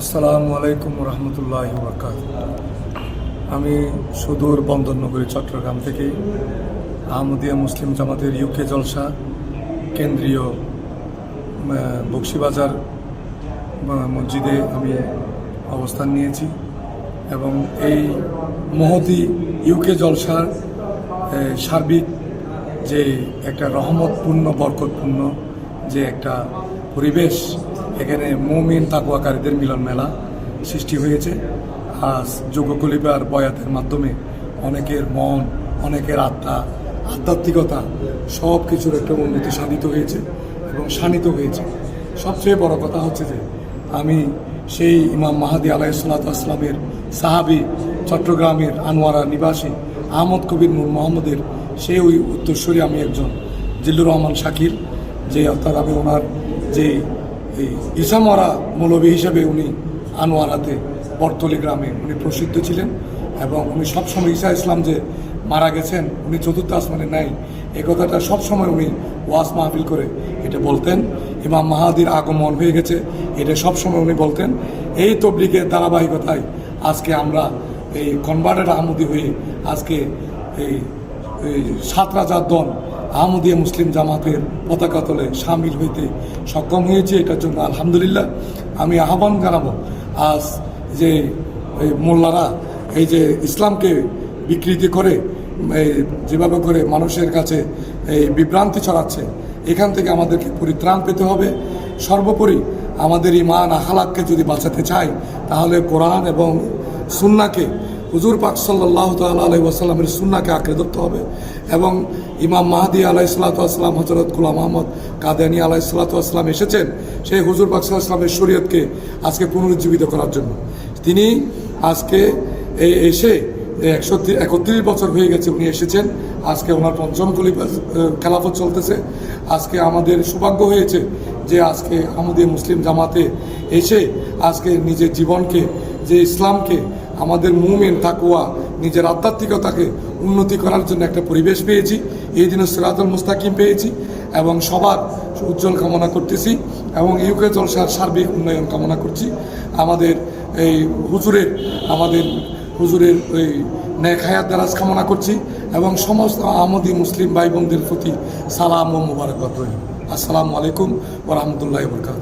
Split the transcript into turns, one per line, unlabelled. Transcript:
আসসালামু আলাইকুম রহমতুল্লাহ বরকাত আমি সুদূর বন্দরনগরী, চট্টগ্রাম থেকে আহমদিয়া মুসলিম জামাতের ইউকে জলসা কেন্দ্রীয় বক্সিবাজার মসজিদে আমি অবস্থান নিয়েছি এবং এই মহতি ইউকে জলসার সার্বিক যে একটা রহমতপূর্ণ, বরকতপূর্ণ যে একটা পরিবেশ এখানে মৌমিন তাকুয়াকারীদের মিলন মেলা সৃষ্টি হয়েছে। আজ যোগকলিপার বয়াতের মাধ্যমে অনেকের মন, অনেকের আত্মা, আধ্যাত্মিকতা সব কিছুর একটা উন্নতি সাধিত হয়েছে এবং শানিত হয়েছে। সবচেয়ে বড় কথা হচ্ছে যে, আমি সেই ইমাম মাহাদি আলাইসালামের সাহাবি চট্টগ্রামের আনোয়ারা নিবাসী আহমদ কবির নূর মোহাম্মদের সেই ওই উত্তরস্বরী আমি একজন জিল্লুর রহমান শাকির, যে অর্থাৎ আমি ওনার যে এই ইসামরা মৌলবী হিসেবে উনি আনোয়ারাতে বর্তলি গ্রামে উনি প্রসিদ্ধ ছিলেন এবং উনি সবসময় ঈসা ইসলাম যে মারা গেছেন, উনি চতুর্থ আসমানে নাই, এ কথাটা সবসময় উনি ওয়াজ মাহফিল করে এটা বলতেন। ইমাম মাহাদির আগমন হয়ে গেছে, এটা সবসময় উনি বলতেন। এই তবলিগের ধারাবাহিকতায় আজকে আমরা এই কনভার্টেড আহমদি হয়ে আজকে এই এই সাত রাজার দল আহমদিয়া মুসলিম জামাতের পতাকা তলে সামিল হইতে সক্ষম হয়েছে এটার জন্য আলহামদুলিল্লাহ। আমি আহ্বান জানাব আজ যে মোল্লারা এই যে ইসলামকে বিকৃতি করে যেভাবে করে মানুষের কাছে এই বিভ্রান্তি ছড়াচ্ছে, এখান থেকে আমাদেরকে পরিত্রাণ পেতে হবে। সর্বোপরি আমাদের ইমান আখালাককে যদি বাঁচাতে চাই, তাহলে কোরআন এবং সুন্নাকে হুজুর পাক সাল্লাহ আলাই ওয়াসাল্লামের সুন্নাকে আঁকড়ে ধরতে হবে এবং ইমাম মাহাদি আলাই সাল্লাতাম হজরত গুলাম আহমদ কাদিয়ানি আলাই সাল্লাতাম এসেছেন সেই হুজুর পাক সাল্লাহামের শরীয়তকে আজকে পুনরুজ্জীবিত করার জন্য। তিনি আজকে এই এসে একশো একত্রিশ বছর হয়ে গেছে উনি এসেছেন। আজকে ওনার পঞ্চম কলি খেলাফত চলতেছে। আজকে আমাদের সৌভাগ্য হয়েছে যে আজকে আমাদের মুসলিম জামাতে এসে আজকে নিজের জীবনকে, যে ইসলামকে আমাদের মুমেন তাকুয়া নিজের আধ্যাত্মিকতাকে উন্নতি করার জন্য একটা পরিবেশ পেয়েছি। এই দিনে সিরাতুল মুস্তাকিম পেয়েছি এবং সবার উজ্জ্বল কামনা করতেছি এবং ইউকে জলসার সার্বিক উন্নয়ন কামনা করছি। আমাদের এই হুজুরের, আমাদের হুজুরের ওই ন্যাক হায়াত দারাজ কামনা করছি এবং সমস্ত আহমদী মুসলিম ভাই বোনদের প্রতি সালাম ও মুবারকবাদ রইল। আসসালামু আলাইকুম ওরহমতুল্লাহ বরকাত